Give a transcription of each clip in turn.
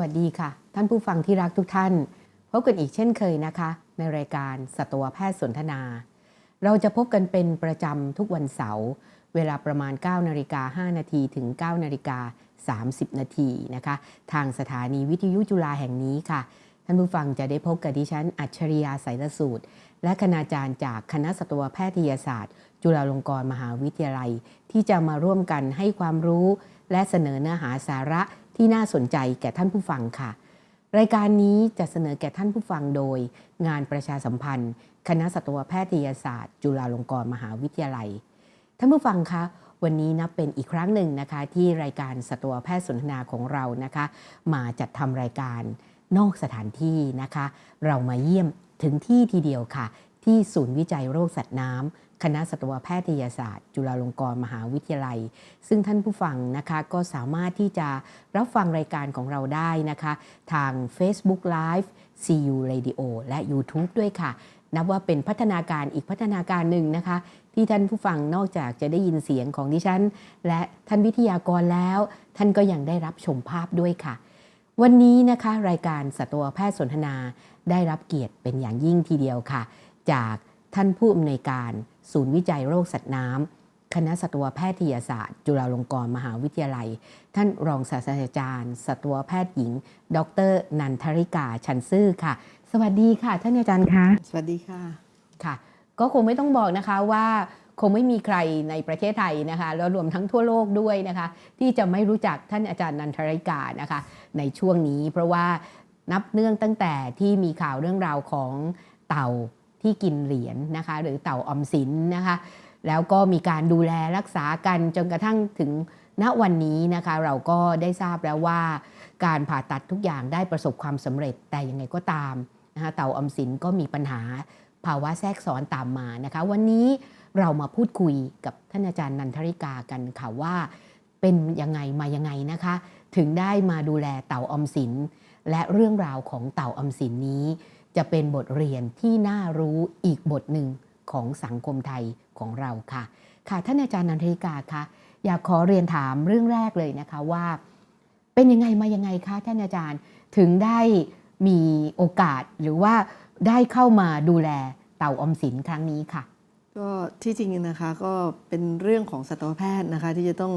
วัสดีค่ะ ท่านผู้ฟังที่รักทุกท่าน พบกันอีกเช่นเคยนะคะ ในรายการสัตวแพทย์สนทนา เราจะพบกันเป็นประจำทุกวันเสาร์เวลาประมาณ 9นาฬิกา5นาทีถึง9นาฬิกา30 นาทีนะคะ ทางสถานีวิทยุจุฬาแห่งนี้ค่ะ ท่านผู้ฟังจะได้พบกับดิฉัน อัจฉริยาไสรสูตร และคณาจารย์จากคณะสัตวแพทยศาสตร์ จุฬาลงกรณ์มหาวิทยาลัย ที่จะมาร่วมกันให้ความรู้ และเสนอเนื้อหาสาระ ที่น่าสนใจแก่ท่านผู้ฟังค่ะ รายการนี้จะเสนอแก่ท่านผู้ฟังโดย งานประชาสัมพันธ์ คณะสัตวแพทยศาสตร์ จุฬาลงกรณ์มหาวิทยาลัย ท่านผู้ฟังคะวันนี้นับเป็นอีกครั้งหนึ่งนะคะที่รายการสัตวแพทย์สนทนาของเรานะคะ มาจัดทำรายการนอกสถานที่นะคะ เรามาเยี่ยมถึงที่ทีเดียวค่ะ ที่ศูนย์วิจัยโรคสัตว์น้ำ คณะสัตวแพทยศาสตร์ จุฬาลงกรณ์มหาวิทยาลัย ซึ่งท่านผู้ฟังนะคะก็สามารถที่จะรับฟังรายการของเราได้นะคะ ทาง Facebook Live CU Radio และ YouTube ด้วยค่ะ นับว่าเป็นพัฒนาการอีกพัฒนาการหนึ่งนะคะ ที่ท่านผู้ฟังนอกจากจะได้ยินเสียงของดิฉัน และท่านวิทยากรแล้ว ท่านก็ยังได้รับชมภาพด้วยค่ะ วันนี้นะคะรายการสัตวแพทย์สนทนาได้รับเกียรติเป็นอย่างยิ่งทีเดียวค่ะ จาก ท่านผู้อำนวยการ ศูนย์วิจัยโรคสัตว์น้ำคณะสัตวแพทยศาสตร์ จุฬาลงกรณ์มหาวิทยาลัย ท่านรองศาสตราจารย์ สัตวแพทย์หญิง ดร นันทริกาชันซื่อค่ะ สวัสดีค่ะ ท่านอาจารย์คะสวัสดีค่ะค่ะ ก็คงไม่ต้องบอกนะคะว่าคงไม่มีใครในประเทศไทยนะคะแล้วรวมทั้งทั่วโลกด้วยนะคะ ที่จะไม่รู้จักท่านอาจารย์นันทริกานะคะ ในช่วงนี้เพราะว่านับเนื่องตั้งแต่ที่มีข่าวเรื่องราวของเต่า ที่กินเหรียญนะคะ หรือเต่าออมสินนะคะ แล้วก็มีการดูแลรักษากันจนกระทั่งถึงณวันนี้นะคะ เราก็ได้ทราบแล้วว่า การผ่าตัดทุกอย่างได้ประสบความสำเร็จแต่ยังไงก็ตามนะคะเต่าออมสินก็มีปัญหาภาวะแทรกซ้อนตามมานะคะ วันนี้เรามาพูดคุยกับท่านอาจารย์นันทริกากันค่ะว่าเป็นยังไงมายังไงนะคะ ถึงได้มาดูแลเต่าออมสินและเรื่องราวของเต่าออมสินนี้ จะเป็นบทเรียนที่น่ารู้อีกบทหนึ่งของสังคมไทยของเราค่ะ ค่ะท่านอาจารย์นันทริกาคะอยากขอเรียนถามเรื่องแรกเลยนะคะว่า เป็นยังไงมายังไงคะท่านอาจารย์ถึงได้มีโอกาสหรือว่าได้เข้ามาดูแลเต่าอมสินครั้งนี้ค่ะ ก็ที่จริงนะคะก็เป็นเรื่องของสัตวแพทย์นะคะที่จะต้อง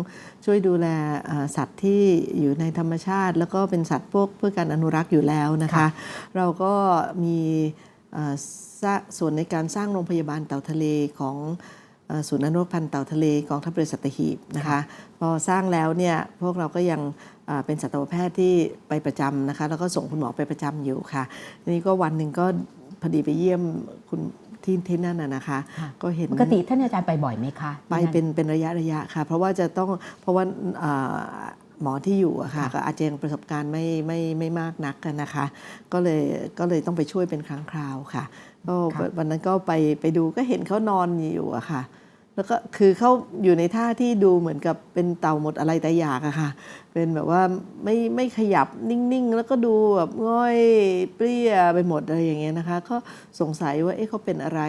ช่วยดูแลอ่าสัตว์ที่อยู่ในธรรมชาติ แล้วก็เป็นสัตว์พวกเพื่อการอนุรักษ์อยู่แล้วนะคะค่ะเราก็มีอ่าสร้างส่วนในการสร้างโรงพยาบาลเต่าทะเลของอ่าศูนย์อนุรักษ์พันธุ์เต่าทะเลกองทัพเรือสัตหีบนะคะพอสร้างแล้วเนี่ยพวกเราก็ยังอ่าเป็นสัตวแพทย์ที่ไปประจำนะคะแล้วก็ส่งคุณหมอไปประจำอยู่ค่ะทีนี้ก็วันหนึ่งก็พอดีไปเยี่ยมคุณ ที่ที่นั่นน่ะนะคะ ค่ะ ก็เห็น ปกติท่านอาจารย์ไปบ่อยไหมคะไปเป็นเป็นระยะระยะค่ะ เพราะว่าจะต้องเพราะว่าอ่าหมอที่อยู่อะค่ะก็อาจจะยังประสบการณ์ไม่ไม่ไม่มากนักกันนะคะ ก็เลยก็เลยต้องไปช่วยเป็นครั้งคราวค่ะก็วันนั้นก็ไปไปดูก็เห็นเขานอนอยู่อะค่ะ แล้วก็คือเขาอยู่ในท่าที่ดูเหมือนกับเป็นเต่าหมดอะไรแต่อยากอะค่ะ เป็นแบบว่าไม่ไม่ขยับนิ่งๆ แล้วก็ดูแบบง่อยเปรี้ยไปหมดอะไรอย่างเงี้ยนะคะ ก็สงสัยว่าเอ๊ะเขาเป็นอะไร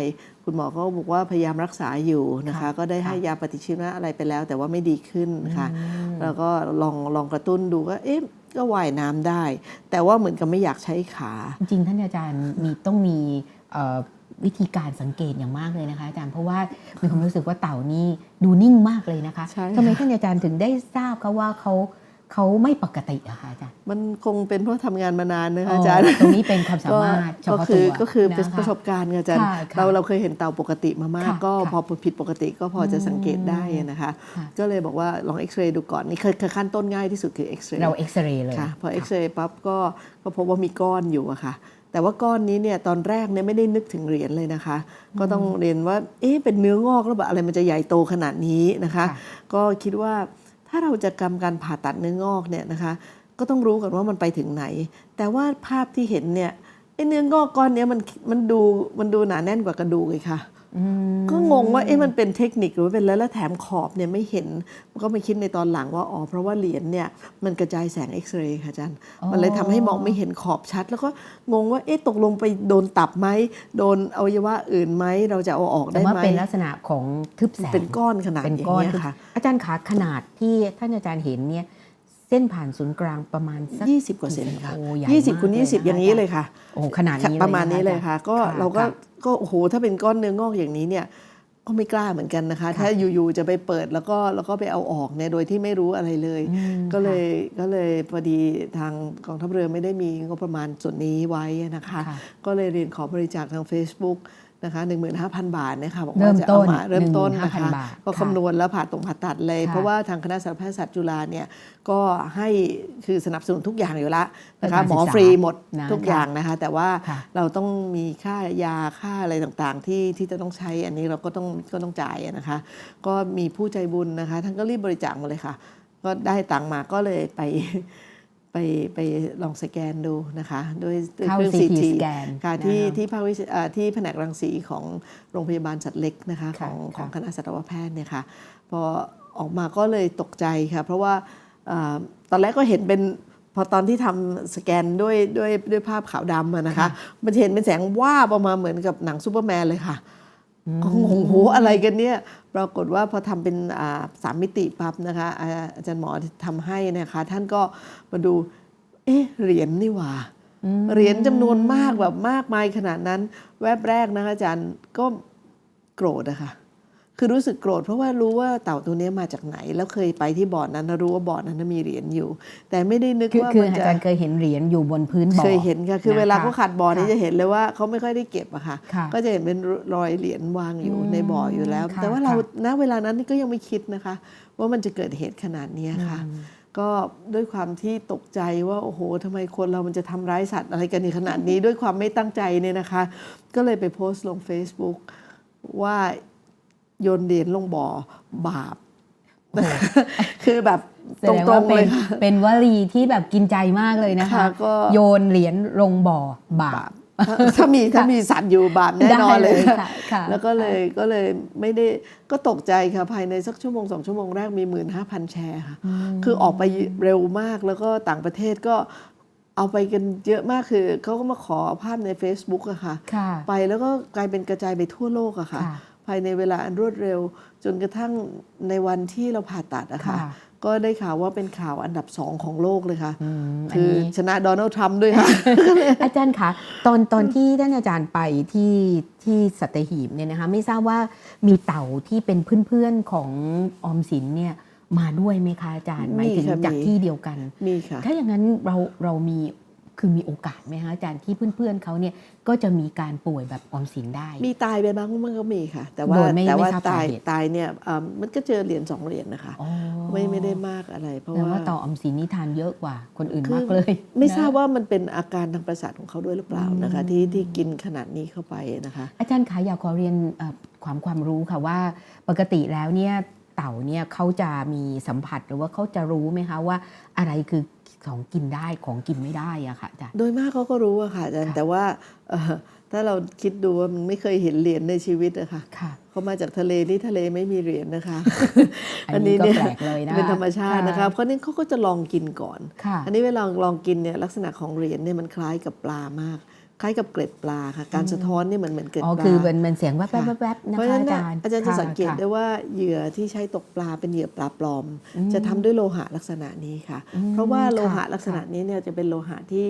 คุณหมอก็บอกว่าพยายามรักษาอยู่นะคะค่ะก็ได้ให้ค่ะยาปฏิชีวนะอะไรไปแล้ว แต่ว่าไม่ดีขึ้นค่ะอืมแล้วก็ลองลองกระตุ้นดูก็เอ๊ะก็ว่ายน้ำได้ แต่ว่าเหมือนกับไม่อยากใช้ขา จริงๆท่านอาจารย์มีต้องมีเอ่อ วิธีการสังเกตอย่างมากเลยนะคะอาจารย์เพราะว่ามีความรู้สึกว่าเต่านี่ดูนิ่งมากเลยนะคะใช่ค่ะทำไมท่านอาจารย์ถึงได้ทราบคะว่าเขาเขาไม่ปกติอะคะอาจารย์ มันคงเป็นเพราะทำงานมานานนะคะอาจารย์ ตรงนี้เป็นความสามารถเฉก็พาะคืตัอวก็คือเป็นนะคะประสบการณ์ค่ะอาจารย์ค่ะค่ะเราเราเคยเห็นเต่าปกติมามากค่ะก็ค่ะพอผิดปกติก็พอจะสังเกตได้นะคะค่ะก็เลยบอกว่าลองเอ็กซเรย์ดูก่อน นี่คือคือขั้นต้นง่ายที่สุดคือเอ็กซเรย์ เราเอ็กซเรย์เลย ค่ะ พอเอ็กซเรย์ปั๊บก็ก็พบว่ามีก้อนอยู่อะค่ะ แต่ว่าก้อนนี้เนี่ยตอนแรกเนี่ยไม่ได้นึกถึงเหรียญเลยนะคะ ก็ต้องเรียนว่าเอ๊ะเป็นเนื้องอกแล้วแบบอะไรมันจะใหญ่โตขนาดนี้นะคะค่ะก็คิดว่าถ้าเราจะกำการผ่าตัดเนื้องอกเนี่ยนะคะ ก็ต้องรู้ก่อนว่ามันไปถึงไหน แต่ว่าภาพที่เห็นเนี่ยไอ้เนื้องอกก้อนเนี้ยมันมันดูมันดูหนาแน่นกว่ากระดูกเลยค่ะอืม ก็งงว่าเอ๊ะมันเป็นเทคนิคหรือว่าเป็นแล้วแล้วแถมขอบเนี่ยไม่เห็นก็ไม่คิดในตอนหลังว่าอ๋อเพราะว่าเหรียญเนี่ยมันกระจายแสงเอ็กซเรย์ค่ะอาจารย์อ๋อมันเลยทำให้มองไม่เห็นขอบชัด แล้วก็งงว่าเอ๊ะตกลงไปโดนตับไหมโดนอวัยวะอื่นไหมเราจะเอาออกแต่ได้ว่าไหมเป็นลักษณะของทึบแสงเป็นก้อนขนาดเป็นอย่างก้อนเงี้ยทึบค่ะอาจารย์ขาขนาดที่ท่านอาจารย์เห็นเนี่ย เส้นผ่านศูนย์กลางประมาณสัก20กว่าเซนค่ะโอ้ใหญ่ยี่สิบมากคูณเลยยี่สิบนะคะอย่างนี้เลยค่ะโอ้ขนาดนี้เลยประมาณนี้เลยนค่ะ ก็ค่ะเราก็ค่ะก็โอ้โหถ้าเป็นก้อนเนื้องอกอย่างนี้เนี่ยก็ไม่กล้าเหมือนกันนะคะค่ะถ้าอยู่ๆจะไปเปิดแล้วก็แล้วก็ไปเอาออกเนี่ยโดยที่ไม่รู้อะไรเลยอืมก็เลยก็เลยพอดีทางกองทัพเรือไม่ได้มีงบประมาณส่วนนี้ไว้นะคะค่ะก็เลยเรียนขอบริจาคทาง Facebook นะคะ15,000บาทเนะคะบอกเริ่ว่ามจะต้เอานมาเริ่มต้นนะ15,000คะบาทก็ค่ะคำนวณแล้วผ่าตรงผ่าตัดเลยค่ะเพราะว่าทางคณะสัตวแพทยศาสตร์จุฬาเนี่ยก็ให้คือสนับสนุนทุกอย่างอยู่แล้วนะคะเพื่อการหมอศึกษาฟรีหมดนะทุกอย่างนะคะ แต่ว่าค่ะเราต้องมีค่ายาค่าอะไรต่างๆ ที่ที่จะต้องใช้อันนี้เราก็ต้องก็ต้องจ่ายอะนะคะ ก็มีผู้ใจบุญนะคะท่านก็รีบบริจาคมาเลยค่ะ ก็ได้ตังค์มาก็เลยไป ไปไปลองสแกนดูนะคะด้วยด้วยเข้าเครื่อง CT CT สแกนค่ะที่นะคะที่ภาควิชเอ่อที่แผนกรังสีของโรงพยาบาลสัตว์เล็กนะคะขค่ะองค่ะของคณะสัตวแพทย์เนี่ยค่ะพอออกมาก็เลยตกใจค่ะเพราะว่าเอ่อตอนแรกก็เห็นเป็นพอตอนที่ทำสแกนด้วยด้วยด้วยภาพขาวดำอะนะคะมันเห็นเป็นแสงว่าบออกมาเหมือนกับหนังซูเปอร์แมนเลยค่ะ ก็งงโหอะไรกันเนี่ย ปรากฏว่าพอทำเป็นสามมิติปั๊บนะคะ อาจารย์หมอทำให้นะคะ ท่านก็มาดู เอ๊ะเหรียญนี่หว่าเหรียญจำนวนมากแบบมากมายขนาดนั้น แวบแรกนะคะอาจารย์ก็โกรธนะคะ คือรู้สึกโกรธเพราะว่ารู้ว่าเต่าตัวเนี้ยมาจากไหน แล้วเคยไปที่บ่อนั้นนะรู้ว่าบ่อนั้นนะมีเหรียญอยู่ แต่ไม่ได้นึกคือว่าคือมันอาจะจารย์เคยเห็นเหรียญอยู่บนพื้นบ่อเคยเห็นค่ะคือนะคะเวลาเขาขาดบ่อนี่ค่ะจะเห็นเลยว่าเขาไม่ค่อยได้เก็บอะค่ะค่ะก็จะเห็นเป็นรอยเหรียญวางอยู่อืมในบ่ออยู่แล้วค่ะแต่ว่าเราค่ะณเวลานั้นนี่ก็ยังไม่คิดนะคะ ว่ามันจะเกิดเหตุขนาดนี้ค่ะก็ด้วยความที่ตกใจว่าโอ้โหทำไมคนเรามันจะทำร้ายสัตว์อะไรกันในขนาดนี้ด้วยความไม่ตั้งใจเนี่ยนะคะ ก็เลยไปโพสต์ลง Facebook ว่า โยนเหรียญลงบ่อบาป คือแบบแสตดงรว่างๆเป็เลนยค่ะเป็นวลีที่แบบกินใจมากเลยนะคะค่ะก็โยนเหรียญลงบ่อบาบาปปถ้าถ้ามีถ้ามีสัตว์อยู่บาปแน่นอนเลยได้ค่ะค่ะแล้วก็เลยก็เลยไม่ได้ก็ตกใจค่ะภายในสักชั่วโมงสองชั่วโมงแรกมีหมื่นห้าพันแชร์ค่ะ คือออกไปเร็วมากแล้วก็ต่างประเทศก็เอาไปกันเยอะมากคือเขาก็มาขอภาพใน Facebook อะค่ะค่ะไปแล้วก็กลายเป็นกระจายไปทั่วโลกอะค่ะค่ะภายในเวลาอันรวดเร็ว จนกระทั่งในวันที่เราผ่าตัดอะค่ะค่ะก็ได้ข่าวว่าเป็นข่าวอันดับสองของโลกเลยค่ะอืมอันคือนี้ชนะโดนัลด์ทรัมป์ด้วยค่ะ อาจารย์คะตอนตอนที่ท่านอาจารย์ไปที่ที่สัตหีบเนี่ยนะคะไม่ทราบว่ามีเต่าที่เป็นเพื่อนๆของออมสินเนี่ยมาด้วยไหมคะอาจารย์หมายถึงมีค่ะจากมีที่เดียวกันมีค่ะถ้าอย่างนั้นเราเรามี คือมีโอกาสไหมคะอาจารย์ที่เพื่อนๆเขาเนี่ยก็จะมีการป่วยแบบออมสินได้ มีตายไปบ้างมันก็มีค่ะ แต่ว่าโดยไม่แต่ว่าไม่ทราบตายสาเหตุตายเนี่ยอ่ามันก็เจอเหรียญสองเหรียญนะคะอ๋อไม่ไม่ได้มากอะไร เพราะแต่ว่าว่าต่อออมสินนี่ทานเยอะกว่าคนอื่นคือมากเลย ไม่นะทราบว่ามันเป็นอาการทางประสาทของเขาด้วยหรือเปล่านะคะที่ที่กินขนาดนี้เข้าไปนะคะ อาจารย์คะอยากขอเรียนเอ่อความความรู้ค่ะว่าปกติแล้วเนี่ยเต่าเนี่ยเขาจะมีสัมผัสหรือว่าเขาจะรู้ไหมคะว่าอะไรคือ ของกินได้ของกินไม่ได้อะค่ะอาจารย์ โดยมากเขาก็รู้อะค่ะอาจารย์ค่ะ แต่ว่าเอ่อถ้าเราคิดดูว่ามันไม่เคยเห็นเหรียญในชีวิตอะค่ะค่ะ เขามาจากทะเลนี่ทะเลไม่มีเหรียญนะคะ อันนี้ก็แปลกเลยนะเป็นธรรมชาตินะคะค่ะเพราะนี่เขาก็จะลองกินก่อน ค่ะ อันนี้เวลาลองกินเนี่ยลักษณะของเหรียญเนี่ยมันคล้ายกับปลามาก คล้ายกับเกล็ดปลาค่ะ การสะท้อนเนี่ยเหมือนเหมือนเกล็ดอ๋อปลาคือมันมันเสียงแวบค่ะๆแวบๆนะเพราะฉะคะนั้นอาน่ะจารย์อาจารย์จะค่สังเกตค่ะได้ว่าเหยื่อที่ใช้ตกปลาเป็นเหยื่อปลาปลอม จะทำด้วยโลหะลักษณะนี้ค่ะอืมเพราะว่าโลหะค่ะลักษณะนี้เนี่ยจะเป็นโลหะที่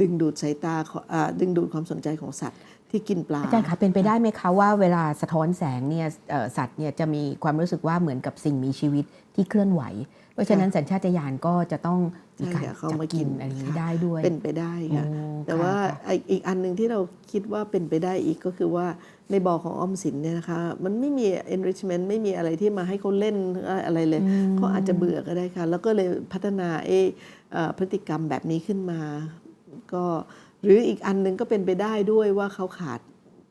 ดึงดูดสายตาของอ่าดึงดูดความสนใจของสัตว์ที่กินปลาอาจารย์คะเป็นไปได้ไหมคะว่าเวลาสะท้อนแสงเนี่ยเอ่อสัตว์เนี่ยจะมีความรู้สึกว่าเหมือนกับสิ่งมีชีวิตที่เคลื่อนไหว เพราะฉะนั้นสัญชาตญาณก็จะต้องมีการใช่ค่ะเข้าจับมากิกินนอะไรอย่างนี้ค่ะได้ด้วย เป็นไปได้ค่ะโอ้แต่ค่ะว่าค่ะไอ้อีกอันหนึ่งที่เราคิดว่าเป็นไปได้อีกก็คือว่าในบ่อของออมสินเนี่ยนะคะมันไม่มี enrichment ไม่มีอะไรที่มาให้เขาเล่นอะไรเลยอืมเขาอาจจะเบื่อก็ได้ค่ะ แล้วก็เลยพัฒนาเอเอ่อพฤติกรรมแบบนี้ขึ้นมา ก็หรืออีกอันหนึงก็เป็นไปได้ด้วยว่าเขาขาด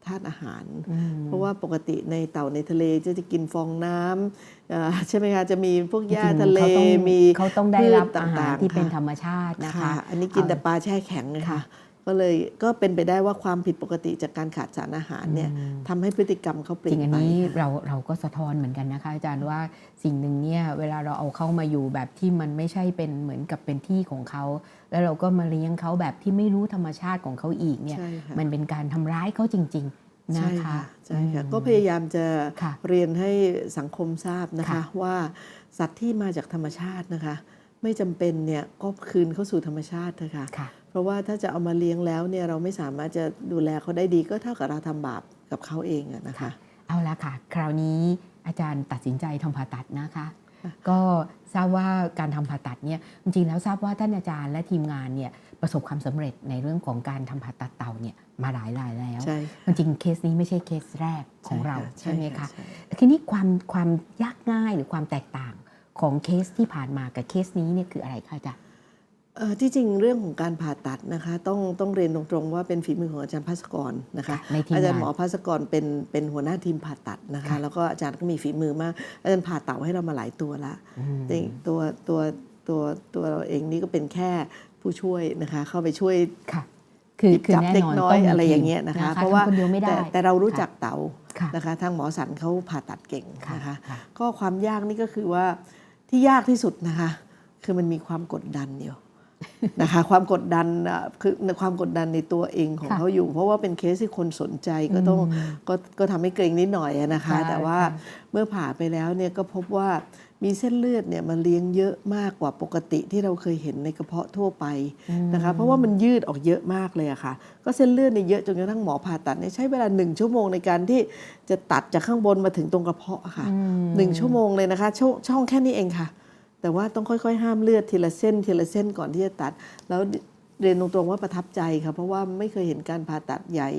ธาตุอาหารอืมเพราะว่าปกติในเต่าในทะเลจะจะกินฟองน้ำเอ่อใช่ไหมคะจะมีพวกหญ้าจริงๆทะเลเขาต้องมีเขาต้องได้รับพืชอาหารต่างๆที่เป็นค่ะธรรมชาตินะคะค่ะอันนี้กินแต่ปลาแช่แข็งไงค่ะค่ะ ก็เลยก็เป็นไปได้ว่าความผิดปกติจากการขาดสารอาหารเนี่ยทำให้พฤติกรรมเขาเปจลี่ยรินงอันไปนี้ค่ะเราเราก็สะท้อนเหมือนกันนะคะอาจารย์ว่าสิ่งหนึ่งเนี่ยเวลาเราเอาเข้ามาอยู่แบบที่มันไม่ใช่เป็นเหมือนกับเป็นที่ของเขา แล้วเราก็มาเลี้ยงเขาแบบที่ไม่รู้ธรรมชาติของเขาอีกเนี่ยใช่ค่ะมันเป็นการทำร้ายเขาจริง ๆนะใช่คะค่ะใช่ค่ะอืมก็พยายามจะค่ะเรียนให้สังคมทราบนะคะค่ะว่าสัตว์ที่มาจากธรรมชาตินะคะ ไม่จำเป็นเนี่ยก็คืนเข้าสู่ธรรมชาติเถอะค่ะค่ะ เพราะว่าถ้าจะเอามาเลี้ยงแล้วเนี่ยเราไม่สามารถจะดูแลเขาได้ดีก็เท่ากับเราทำบาปกับเขาเองอะนะคะ เอาละค่ะ คราวนี้อาจารย์ตัดสินใจทำผ่าตัดนะคะค่ะก็ทราบว่าการทำผ่าตัดเนี่ยจริงๆแล้วทราบว่าท่านอาจารย์และทีมงานเนี่ยประสบความสำเร็จในเรื่องของการทำผ่าตัดเต่าเนี่ยมาหลายรายแล้วใช่จริงๆเคสนี้ไม่ใช่เคสแรกของเราใช่ไหมคะใช่ทีนี้ความความยากง่ายหรือความแตกต่างของเคสที่ผ่านมากับเคสนี้เนี่ยคืออะไรคะอาจารย์เอ่อ ที่จริงเรื่องของการผ่าตัดนะคะต้องต้องเรียนตรงๆว่าเป็นฝีมือของอาจารย์ภาสกรนะคะในทีมอาจารย์งาหมอนภาสกรเป็นเป็นหัวหน้าทีมผ่าตัดนะคะค่ะแล้วก็อาจารย์ก็มีฝีมือมาก อาจารย์ผ่าเต่าให้เรามาหลายตัวละอืมแต่ตัวตัวตัวตัวเราเองนี่ก็เป็นแค่ผู้ช่วยนะคะเข้าไปช่วยค่ะคือหยิบคือจับแน่เด็กนอนน้อต้ยองมีอะไรอย่างทีมเงี้ยนะคะ เพราะทำว่าคนเดียวไม่ได้แต่แต่เรารู้จักเต่าค่ะนะคะทางหมอสันเขาผ่าตัดเก่งค่ะนะคะค่ะก็ความยากนี่ก็คือว่าที่ยากที่สุดนะคะ คือมันมีความกดดันอยู่ นะคะความกดดันอะคือความกดดันในตัวเองของค่ะเขาอยู่ เพราะว่าเป็นเคสที่คนสนใจก็ต้องอืมก็ก็ทำให้เกรงนิดหน่อยอะนะคะค่ะแต่ว่าค่ะเมื่อผ่าไปแล้วเนี่ยก็พบว่ามีเส้นเลือดเนี่ยมาเลี้ยงเยอะมากกว่าปกติที่เราเคยเห็นในกระเพาะทั่วไปนะคะเพราะว่ามันยืดออกเยอะมากเลยอะค่ะ ก็เส้นเลือดเนี่ยเยอะจนกระทั่งหมอผ่าตัดเนี่ยใช้เวลาหนึ่งชั่วโมงในการที่จะตัดจากข้างบนมาถึงตรงกระเพาะอะค่ะอืมหนึ่งชั่วโมงเลยนะคะชองช่องแค่นี้เองค่ะ แต่ว่าต้องค่อยๆ ห้ามเลือดทีละเส้น ทีละเส้นก่อนที่จะตัด แล้วเรียนตรงๆว่าประทับใจค่ะเพราะว่าไม่เคยเห็นการผ่าตัดใหญ่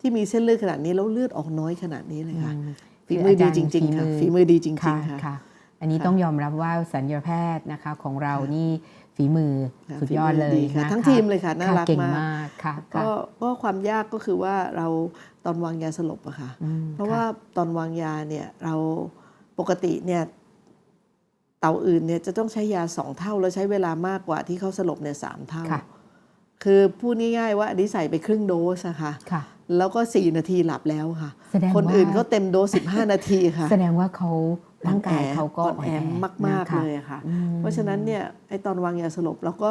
ที่มีเส้นเลือดขนาดนี้แล้วเลือดออกน้อยขนาดนี้เลยค่ะอืมฝีมือดีจริง ๆ ค่ะฝีมือดีจริค่ะงๆค่ะค่ะอันนี้ค่ะต้องยอมรับว่าสัญญาแพทย์นะคะของเรานี่ฝีมือค่ะสุดยอดเลยฝีมือดีค่ะนะคะทั้งทีมเลยค่ะน่ารักเก่งมากมากค่ะค่ะก็ก็ความยากก็คือว่าเราตอนวางยาสลบอะค่ะอืมเพราะว่าตอนวางยาเนี่ยเราปกติเนี่ย เต่าอื่นเนี่ยจะต้องใช้ยาสองเท่าแล้วใช้เวลามากกว่าที่เขาสลบเนี่ยสามเท่าค่ะคือพูดง่ายๆว่าอันนี้ใส่ไปครึ่งโดสอะค่ะค่ะแล้วก็4นาทีหลับแล้วค่ะแสดงคนว่าอื่นเขาเต็มโดส15นาทีค่ะ แสดงว่าเขาร่างกายเขาก็อ่อนแอมากๆเลยอะค่ะอืมเพราะฉะนั้นเนี่ยไอตอนวางยาสลบเราก็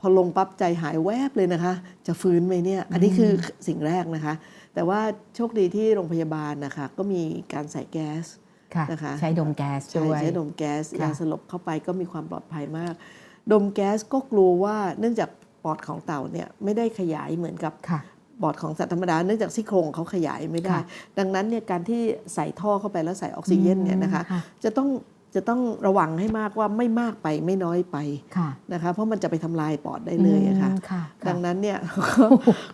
พอลงปั๊บใจหายแวบเลยนะคะ จะฟื้นไหมเนี่ย อันนี้คือสิ่งแรกนะคะ แต่ว่าโชคดีที่โรงพยาบาลนะคะก็มีการใส่แก๊สค่ะ นะคะใช้ดมแก๊สใช้ด้วยใช้ดมแก๊สค่ะยาสลบเข้าไปก็มีความปลอดภัยมาก ดมแก๊สก็กลัวว่าเนื่องจากปอดของเต่าเนี่ยไม่ได้ขยายเหมือนกับค่ะปอดของสัตว์ธรรมดาเนื่องจากซี่โครงเขาขยายไม่ได้ค่ะดังนั้นเนี่ยการที่ใส่ท่อเข้าไปแล้วใส่ออกซิเจนเนี่ยนะคะค่ะจะต้อง จะต้องระวังให้มากว่าไม่มากไปไม่น้อยไปค่ะนะคะเพราะมันจะไปทำลายปอดได้เลยอะค่ะอืมค่ะ ดังค่ะนั้นเนี่ย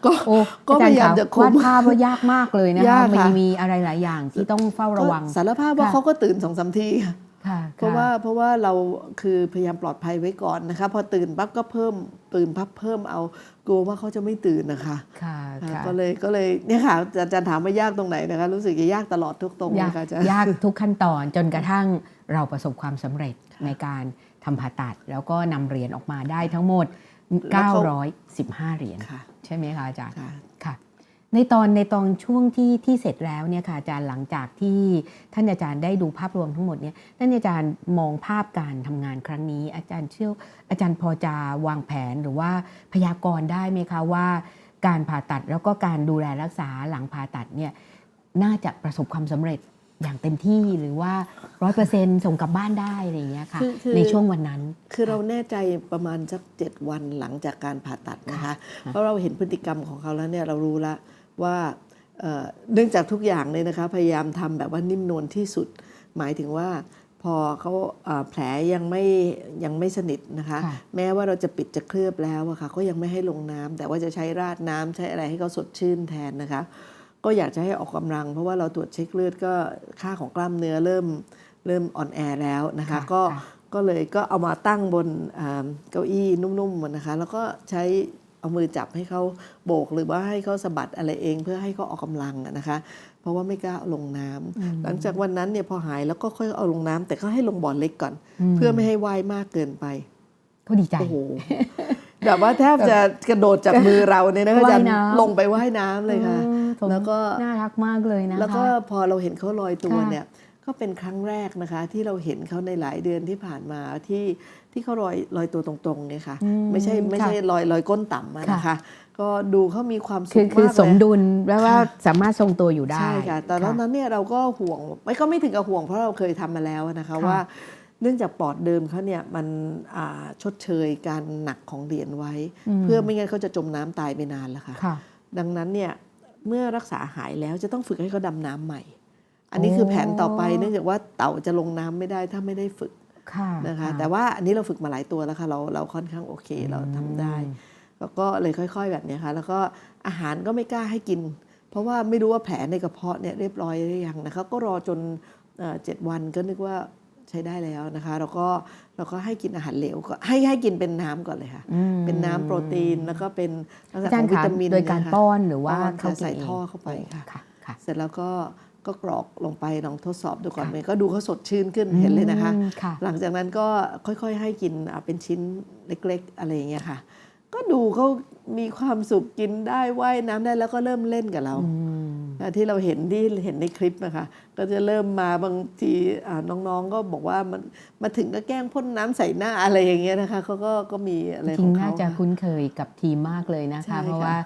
ก็โอ้ก็อจรพยายามจะคุมวาดภาพว่ายากมากเลยนะคะยากมีค่ะมีอะไรหลายอย่างที่ต้องเฝ้าระวังก็สารภาพว่าค่ะเขาก็ตื่นสองสามทีค่ะค่ะเพราะว่าเพราะว่าเราคือพยายามปลอดภัยไว้ก่อนนะคะพอตื่นปั๊บก็เพิ่มตื่นปั๊บเพิ่มเอากลัวว่าเขาจะไม่ตื่นนะคะค่ะค่ะค่ะก็เลยก็เลยเนี่ยค่ะอาจารย์ถามว่ายากตรงไหนนะคะรู้สึกจะยากตลอดทุกตรงยาเลกยค่ะอาจารย์ยากทุกขั้นตอนจนกระทั่ง เราประสบความสำเร็จในการทำผ่าตัด แล้วก็นำเหรียญออกมาได้ทั้งหมดแล้วเขา915 เหรียญค่ะใช่ไหมคะอาจารย์ค่ะค่ะในตอนในตอนช่วงที่ที่เสร็จแล้วเนี่ยค่ะอาจารย์หลังจากที่ท่านอาจารย์ได้ดูภาพรวมทั้งหมดเนี่ยท่านอาจารย์มองภาพการทำงานครั้งนี้ อาจารย์เชื่ออาจารย์พอจะวางแผนหรือว่าพยากรณ์ได้ไหมคะว่า การผ่าตัดแล้วก็การดูแลรักษาหลังผ่าตัดเนี่ยน่าจะประสบความสำเร็จ อย่างเต็มที่หรือว่าร้อยเปอร์เซ็นต์ส่งกลับบ้านได้อะไรอย่างเงี้ยค่ะคือคือในช่วงวันนั้น คือเราแน่ใจประมาณสักเจ็ดวันหลังจากการผ่าตัดนะคะค่ะเพราะเราเห็นพฤติกรรมของเขาแล้วเนี่ยเรารู้ละว่าเอ่อเนื่องจากทุกอย่างเลยนะคะพยายามทำแบบว่านิ่มนวลที่สุด หมายถึงว่าพอเขาเอ่อแผลยังไม่ยังไม่สนิทนะคะค่ะแม้ว่าเราจะปิดจะเคลือบแล้วอะค่ะก็ยังไม่ให้ลงน้ำแต่ว่าจะใช้ราดน้ำใช้อะไรให้เขาสดชื่นแทนนะคะ ก็อยากจะให้ออกกำลัง เพราะว่าเราตรวจเช็คเลือดก็ค่าของกล้ามเนื้อเริ่มเริ่มอ่อนแอแล้วนะคะค่ะก็ค่ะก็เลยก็เอามาตั้งบนอ่าเก้าอี้นุ่มๆนะคะ แล้วก็ใช้เอามือจับให้เขาโบกหรือว่าให้เขาสะบัดอะไรเองเพื่อให้เขาออกกำลังอะนะคะ เพราะว่าไม่กล้าเอาลงน้ำหลังจากวันนั้นเนี่ยพอหายแล้วก็ค่อยเอาลงน้ำแต่ก็ให้ลงบ่อเล็กก่อน เพื่อไม่ให้ว่ายมากเกินไปเขาดีใจโอ้โห แบบว่าแทบจะกระโดดจากมือเราเนี่ยนะคะว่ายจะน้ำลงไปว่ายน้ำเลยค่ะอืมสมแล้วก็น่ารักมากเลยนะคะแล้วก็พอเราเห็นเขาลอยตัวค่ะเนี่ยก็เป็นครั้งแรกนะคะ ที่เราเห็นเขาในหลายเดือนที่ผ่านมาที่ที่เขาลอยลอยตัวตรงๆเนี่ยค่ะอืมไม่ใช่ไม่ใช่ค่ะลอยลอยก้นต่ำอะค่ะนะคะ ก็ดูเขามีความสุคือขคือมากสเลมยดุลแปลว่าค่ะสามารถทรงตัวอยู่ได้ใช่ค่ะแต่ตอนนั้นเนี่ยเราก็ห่วงไม่ก็ไม่ถึงกับห่วงเพราะเราเคยทำมาแล้วนะคะค่ะว่า เนื่องจากปอดเดิมเขาเนี่ยมันอ่าชดเชยการหนักของเหรียญไว้อืมเพื่อไม่งั้นเขาจะจมน้ำตายไปนานแล้วค่ะค่ะ ดังนั้นเนี่ยเมื่อรักษาหายแล้วจะต้องฝึกให้เขาดำน้ำใหม่ อันนี้โอ้คือแผนต่อไปเนื่องจากว่าเต่าจะลงน้ำไม่ได้ถ้าไม่ได้ฝึกค่ะนะคะ แต่ว่าอันนี้เราฝึกมาหลายตัวแล้วค่ะเราเราค่อนข้างโอเคเราทำได้ แล้วก็เลยค่อย ๆแบบเนี้ยค่ะ แล้วก็อาหารก็ไม่กล้าให้กิน เพราะว่าไม่รู้ว่าแผลในกระเพาะเนี่ยเรียบร้อยหรือยังนะคะก็รอจนเอ่อเจ็ดวันก็นึกว่า ใช้ได้แล้วนะคะแล้วก็เราก็ให้กินอาหารเหลวก็ให้ให้กินเป็นน้ำก่อนเลยค่ะอืมเป็นน้ำโปรตีนแล้วก็เป็นลักษอาณะจาขรองย์วิคะตามินโดยการนะคะป้อนหรือว่าป้อนเขาค่ะกินใส่เงท่อเข้าไปค่ะค่ะค่ะ เสร็จแล้วก็ก็กรอกลงไปลองทดสอบดูก่อนค่ะมันก็ดูเขาสดชื่นขึ้นเห็นเลยนะคะอืมค่ะหลังจากนั้นก็ค่อยๆ ให้กินอะเป็นชิ้นเล็กๆ อะไรอย่างเงี้ยค่ะ ก็ดูเขามีความสุขกินได้ว่ายน้ำได้แล้วก็เริ่มเล่นกับเราอืมอะ ที่เราเห็นที่เห็นในคลิปนะคะก็จะเริ่มมาบางทีอ่าน้องๆก็บอกว่ามันมาถึงก็แกล้งพ่นน้ำใส่หน้าอะไรอย่างเงี้ยนะคะเขาก็ก็มีอะไรจขริองงน่าเขาจะค่ะคุ้นเคยกับทีมมากเลยนะใช่คะค่ะเพราะว่า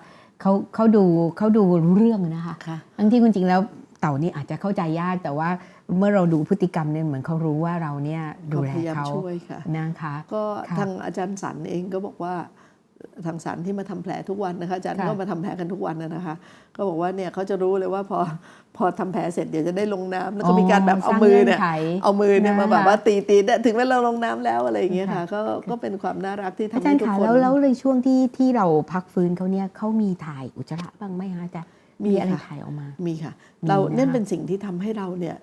เขาเขาดูเขาดูรู้เรื่องนะคะค่ะทั้งที่จริงๆแล้วเต่านี่อาจจะเข้าใจยากแต่ว่าเมื่อเราดูพฤติกรรมเนี่ยเหมือนเขารู้ว่าเราเนี่ยดูก็แลพยายามเขาช่วยค่ะนะคะก็ค่ะทางอาจารย์สันเองก็บอกว่า ทางสันที่มาทำแผลทุกวันนะคะอาจารย์ค่ะก็มาทำแผลกันทุกวันนะนะคะ ก็บอกว่าเนี่ยเขาจะรู้เลยว่าพอพอทำแผลเสร็จเดี๋ยวจะได้ลงน้ำแล้วก็มีการแบบเอามือเนี่ยสร้างงื่ไขเอามือเนี่ยมานะคะแบบว่าตีตีเนี่ยถึงเวลาลงน้ำแล้วอะไรอย่างเงี้ยค่ะค่ะก็ก็เป็นความน่ารักที่ทำอาจาให้รย์ทุกคะคนแล้วแล้วในช่วงที่ที่เราพักฟื้นเขาเนี่ยเขามีถ่ายอุจจาระบ้างไหมคะอาจารย์มีอะไรถ่ายออกมา มีค่ะมีเรานะคะเนี่ยเป็นสิ่งที่ทำให้เราเนี่ย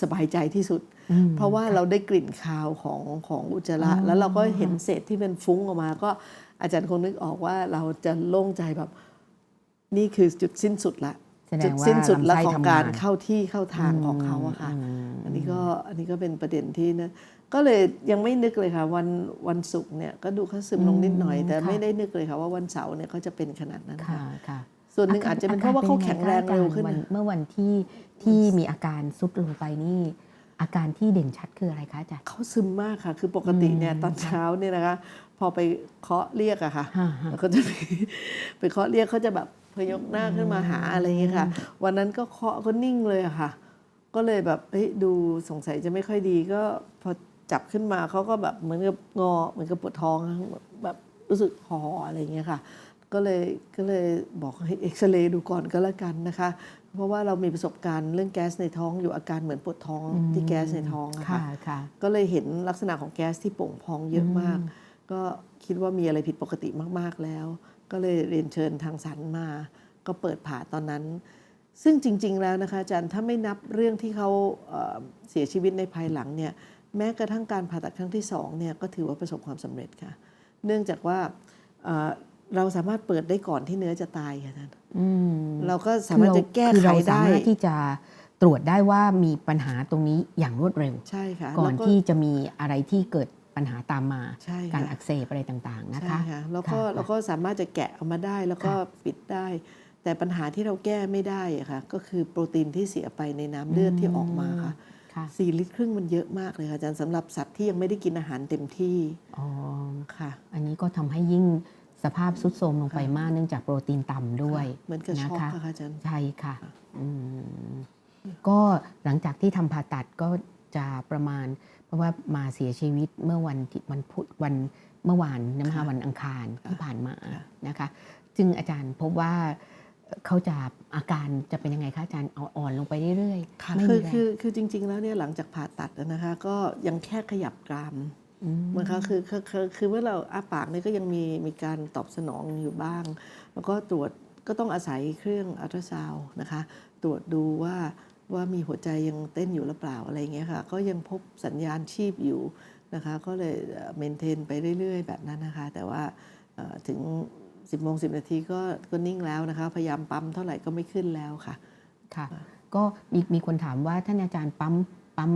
สบายใจที่สุดอืมเพราะว่าเราได้กลิ่นคาวของของอุจจาระอ๋อแล้วเราก็เห็นเศษที่เป็นฟุ้งออกมาก็ อาจารย์คงนึกออกว่าเราจะโล่งใจแบบ นี่คือจุดสิ้นสุดละแสดจุงดว่าสิ้นสุดละลำไส้ของทำการนเข้าที่เข้าทางของเขาอะค่ะมอันนี้ก็อันนี้ก็เป็นประเด็นที่นะก็เลยยังไม่นึกเลยค่ะ วันวันศุกร์เนี่ยก็ดูเขาซึมลงนิดหน่อย แต่ค่ะไม่ได้นึกเลยค่ะว่าวันเสาร์เนี่ยเขาจะเป็นขนาดนั้นค่ะค่ะค่ะส่วนหนึ่งอาจจะเป็นเพราะว่าเขาแข็งแรงเร็วขึ้นอาการนะเมื่อวันที่ที่มีอาการซุดลงไปนี่ อาการที่เด่นชัดคืออะไรคะอาจารย์ เขาซึมมากค่ะ คือปกติเนี่ยอืมตอนเช้าเนี่ยนะคะ พอไปเคาะเรียกอะค่ะฮะฮะแล้วก็จะมีไปเคาะเรียกเขาจะแบบพยกหน้าขึ้นมาหาอะไรอย่างเงี้ยค่ะ วันนั้นก็เคาะก็นิ่งเลยอะค่ะ ก็เลยแบบเฮ้ยดูสงสัยจะไม่ค่อยดีก็พอจับขึ้นมาเขาก็แบบเหมือนกับงอเหมือนกับปวดท้องอะแบบรู้สึกหออะไรอย่างเงี้ยค่ะ ก็เลยก็เลยบอกให้เอ็กซเรย์ดูก่อนก็แล้วกันนะคะ เพราะว่าเรามีประสบการณ์เรื่องแก๊สในท้องอยู่อาการเหมือนปวดท้องที่แก๊สในท้องอะค่ะค่ะค่ะก็เลยเห็นลักษณะของแก๊สที่โป่งพองเยอะมาก ก็คิดว่ามีอะไรผิดปกติมากๆแล้ว ก็เลยเรียนเชิญทางสันมา ก็เปิดผ่าตอนนั้น ซึ่งจริง ๆ แล้วนะคะอาจารย์ถ้าไม่นับเรื่องที่เขาเอ่อเสียชีวิตในภายหลังเนี่ยแม้กระทั่งการผ่าตัดครั้งที่สองเนี่ยก็ถือว่าประสบความสำเร็จค่ะ เนื่องจากว่า เอ่อเราสามารถเปิดได้ก่อนที่เนื้อจะตายค่ะอาจารย์อืมเราก็สามารถจะแก้คือไขเราสาได้มารถที่จะตรวจได้ว่ามีปัญหาตรงนี้อย่างรวดเร็ว ใช่ค่ะ ก่อนแล้วที่จะมีอะไรที่เกิดปัญหาตามมาใช่การค่ะอักเสบอะไรต่างๆนะใช่คะค่ะแล้วก็ค่ะเราก็สามารถจะแกะออกมาได้แล้วก็ปิดได้ แต่ปัญหาที่เราแก้ไม่ได้อะค่ะ ก็คือโปรตีนที่เสียไปในน้ำเลือดที่ออกมาค่ะค่ะสี่ลิตรครึ่งมันเยอะมากเลยค่ะอาจารย์สำหรับสัตว์ที่ยังไม่ได้กินอาหารเต็มที่ อ๋อ ค่ะ อันนี้ก็ทำให้ยิ่ง สภาพสุดโทรมลงไปมากเนื่องจากโปรตีนต่ำด้วยเหมือนกับช็อกนะคะอะค่ะอาจารย์ใช่ค่ะอืมก็หลังจากที่ทำผ่าตัดก็จะประมาณ เพราะว่ามาเสียชีวิตเมื่อวันที่วันพุธวันเมื่อวานนะคะค่ะวันอังคารที่ค่ะผ่านมาค่ะนะคะ จึงอาจารย์พบว่าเขาจะอาการจะเป็นยังไงคะอาจารย์เอาอ่อนลงไปเรื่อยค่ะๆไม่คืมีอแรคืองคือจริง ๆ แล้วเนี่ยหลังจากผ่าตัดอะนะคะ ก็ยังแค่ขยับกราม มนะคะคือคือคือคือเมื่อเราอ้าปากเนี่ยก็ยังมีมีการตอบสนองอยู่บ้าง แล้วก็ตรวจก็ต้องอาศัยเครื่องอัลตราซาวน์นะคะ ตรวจดูว่าว่ามีหัวใจยังเต้นอยู่หรือเปล่าอะไรเงี้ยค่ะ ก็ยังพบสัญญาณชีพอยู่นะคะ ก็เลยเมนเทนไปเรื่อย ๆ แบบนั้นนะคะ แต่ว่าเอ่อถึง 10โมง10 นาทีก็ก็นิ่งแล้วนะคะ พยายามปั๊มเท่าไหร่ก็ไม่ขึ้นแล้วค่ะ ค่ะ ก็มีมีคนถามว่าท่านอาจารย์ปั๊มปั๊ม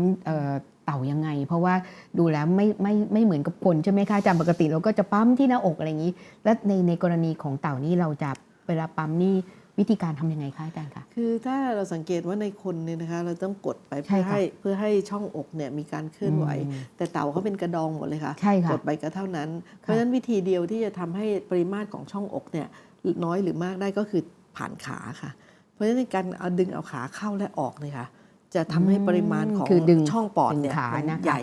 เอ่อเต่ายังไง เพราะว่าดูแล้วไม่ไม่ไม่เหมือนกับคนใช่ไหมคะอาจารย์ปกติเราก็จะปั๊มที่หน้าอกอะไรอย่างนี้ และในในกรณีของเต่านี่เราจะเวลาปั๊มนี่วิธีการทำยังไงคะอาจารย์คะคือถ้าเราสังเกตว่าในคนเนี่ยนะคะเราต้องกดไปใช่เพื่อค่ะให้เพื่อให้ช่องอกเนี่ยมีการเคลื่อนไหวอืมแต่เต่าเขาเป็นกระดองหมดเลยค่ะใช่ค่ะกดไปก็เท่านั้น เพราะฉะนั้นวิธีเดียวที่จะทำให้ปริมาตรของช่องอกเนี่ยน้อยหรือมากได้ก็คือผ่านขาค่ะ เพราะฉะนั้นในการเอาดึงเอาขาเข้าและออกเนี่ยค่ะ จะทำให้ปริมาณของคือดึงช่องปอดเนี่ยดึงขามันนะคะใหญ่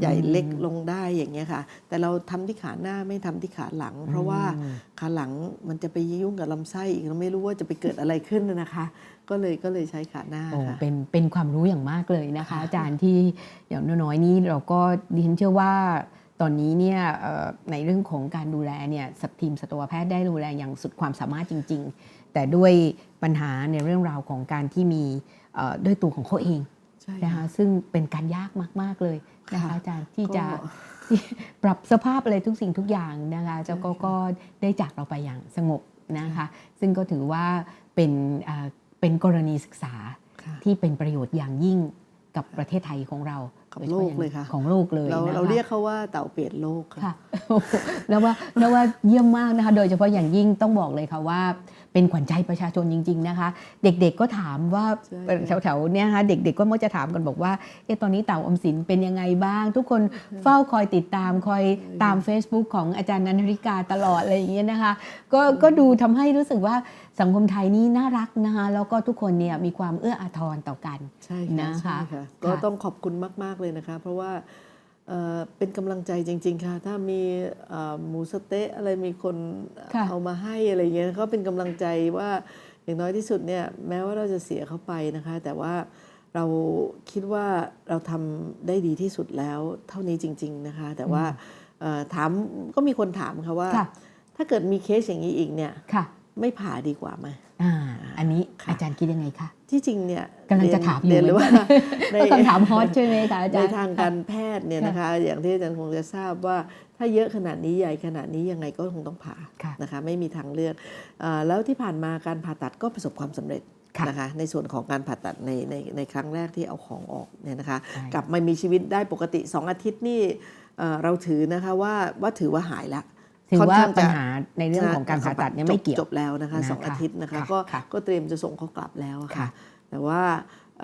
ใหญ่อืมเล็กลงได้อย่างเงี้ยค่ะ แต่เราทำที่ขาหน้าไม่ทำที่ขาหลัง เพราะว่าอืมขาหลังมันจะไปยุ่งกับลำไส้อีกเราไม่รู้ว่าจะไปเกิดอะไรขึ้นนะคะ ก็เลยก็เลยใช้ขาหน้าโอ้ค่ะเป็นเป็นความรู้อย่างมากเลยนะคะค่ะอาจารย์ที่อย่างน้อยๆนี้เราก็ดิฉันเชื่อว่าตอนนี้เนี่ยเอ่อในเรื่องของการดูแลเนี่ยสัตทีมสัตวแพทย์ได้ดูแลอย่างสุดความสามารถจริง ๆ แต่ด้วยปัญหาในเรื่องราวของการที่มีเอ่อด้วยตัวของเขาเองใช่นะคะซึ่งเป็นการยากมากๆเลยนะคะค่ะอาจารย์ที่ก็จะที่ปรับสภาพอะไรทุกสิ่งทุกอย่างนะคะเจ้าก็ใช่ค่ะก็ได้จากเราไปอย่างสงบนะคะซึ่งก็ถือว่าเป็นอ่าเป็นกรณีศึกษาค่ะที่เป็นประโยชน์อย่างยิ่งกับประเทศไทยของเรากับโดฉพาะโลกอางเลยค่ะของโลกเลยเรานะคะเราเรียกเขาว่าเต่าเปลี่ยนโลกค่ะค่ะแล้วว่าแล้วว่าเยี่ยมมากนะคะโดยเฉพาะอย่างยิ่งต้องบอกเลยค่ะว่า เป็นขวัญใจประชาชนจริง ๆนะคะ เด็กๆก็ถามว่าใช่แถวๆเนี่ยนะคะเด็กๆก็มักจะถามกันบอกว่าเอะตอนนี้เต่าออมสินเป็นยังไงบ้าง ทุกคนเฝ้าคอยติดตามคอยตาม Facebook ของอาจารย์นันทริกาตลอดอะไรอย่างเงี้ยนะคะก็ก็ดูทำให้รู้สึกว่าสังคมไทยนี่น่ารักนะคะแล้วก็ทุกคนเนี่ยมีความเอื้ออาทรต่อกันใช่นะค่ะคะใช่ค่ะค่ะก็ต้องขอบคุณมาก ๆเลยนะคะ เพราะว่า เอ่อเป็นกำลังใจจริง ๆ ค่ะ ถ้ามีเอ่อหมูสะเต๊ะอะไรมีคนค่ะเอามาให้อะไรเงี้ยก็เป็นกำลังใจว่าอย่างน้อยที่สุดเนี่ยแม้ว่าเราจะเสียเขาไปนะคะ แต่ว่าเราคิดว่าเราทำได้ดีที่สุดแล้วเท่านี้จริง ๆนะคะ แต่ว่าเอ่อถามก็มีคนถามค่ะว่าค่ะถ้าเกิดมีเคสอย่างนี้อีกเนี่ยค่ะไม่ผ่าดีกว่าไหมอ่าอันนี้ค่ะอาจารย์คิดยังไงคะ ที่จริงเนี่ยกำลังจะถามอยู่เรีนเหมือนว่ากันในก็คำถามฮอตใช่ไหมคะอาจาในรย์ทางการแพทย์เนี่ยค่ะนะคะอย่างที่อาจารย์คงจะทราบว่าถ้าเยอะขนาดนี้ใหญ่ขนาดนี้ยังไงก็คงต้องผ่าค่ะนะคะไม่มีทางเลือกเออแล้วที่ผ่านมาการผ่าตัดก็ประสบความสำเร็จค่ะนะคะในส่วนของการผ่าตัดในในในครั้งแรกที่เอาของออกเนี่ยนะคะใช่กลับมามีชีวิตได้ปกติ 2 อาทิตย์นี่เอ่อเราถือนะคะว่าว่าถือว่าหายละ ถือค่อนว่าข้างจะปัญหาในเรื่องของการผ่าตัดเนี่ยไม่เกี่ยวจบแล้วนะคะนะคะสองอาทิตย์นะคะค่ะก็ค่ะก็เตรียมจะส่งเขากลับแล้วอะค่ะค่ะ แต่ว่า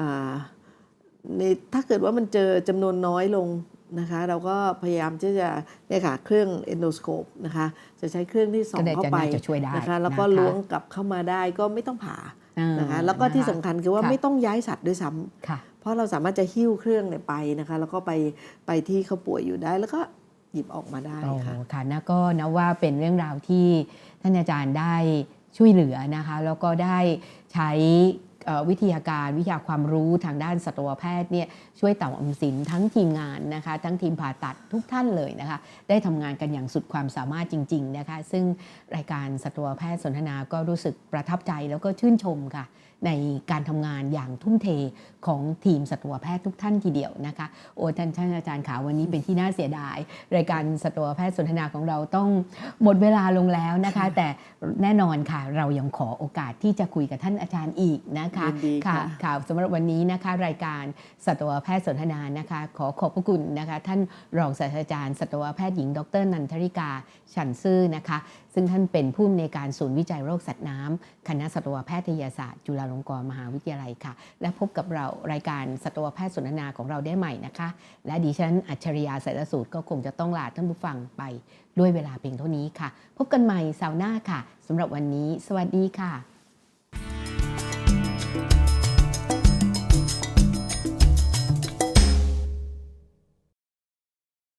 อ่าในถ้าเกิดว่ามันเจอจำนวนน้อยลงนะคะ เราก็พยายามที่จะเนี่ยค่ะเครื่องเอนโดสโคปนะคะ จะใช้เครื่องที่ส่องก็เลยเข้าจะไปน่าจะช่วยได้นะคะแล้วก็นะคะล้วงกลับเข้ามาได้ก็ไม่ต้องผ่าอ่านะคะแล้วก็ที่สำคัญคือว่าค่ะไม่ต้องย้ายสัตว์ด้วยซ้ำค่ะเพราะเราสามารถจะหิ้วเครื่องเนี่ยไปนะคะ แล้วก็ไปไปที่เขาป่วยอยู่ได้ แล้วก็ห ยิบออกมาได้โอ้ค่ะค่ะนะก็นะว่าเป็นเรื่องราวที่ท่านอาจารย์ได้ช่วยเหลือนะคะ แล้วก็ได้ใช้เอ่อวิทยาการวิทยาความรู้ทางด้านสัตวแพทย์เนี่ยช่วยเต่าอมสินทั้งทีมงานนะคะ ทั้งทีมผ่าตัดทุกท่านเลยนะคะ ได้ทำงานกันอย่างสุดความสามารถจริง ๆ นะคะ ซึ่งรายการสัตวแพทย์สนทนาก็รู้สึกประทับใจแล้วก็ชื่นชมค่ะ ในการทำงานอย่างทุ่มเทของทีมสัตวแพทย์ทุกท่านทีเดียวนะคะ โอ้ท่านท่านอาจารย์ขาวันนี้เป็นที่น่าเสียดาย รายการสัตวแพทย์สนทนาของเราต้องหมดเวลาลงแล้วนะคะ แต่แน่นอนค่ะเรายังขอโอกาสที่จะคุยกับท่านอาจารย์อีกนะคะยินดีค่ะค่ะสำหรับวันนี้นะคะ รายการสัตวแพทย์สนทนานะคะ ขอขอบพระคุณนะคะ ท่านรองศาสตราจารย์สัตวแพทย์หญิง ดรนันทริกาฉันซื่อนะคะ ซึ่งท่านเป็นผู้อำนวยการศูนย์วิจัยโรคสัตว์น้ำคณะสัตวแพทยศาสตร์ จุฬาลงกรณ์มหาวิทยาลัยค่ะ และพบกับเรารายการสัตวแพทย์สนทนาของเราได้ใหม่นะคะ และดิฉันอัจฉริยาสายสูตรก็คงจะต้องลาท่านผู้ฟังไปด้วยเวลาเพียงเท่านี้ค่ะ พบกันใหม่เสาร์หน้าค่ะสำหรับวันนี้ สวัสดีค่ะ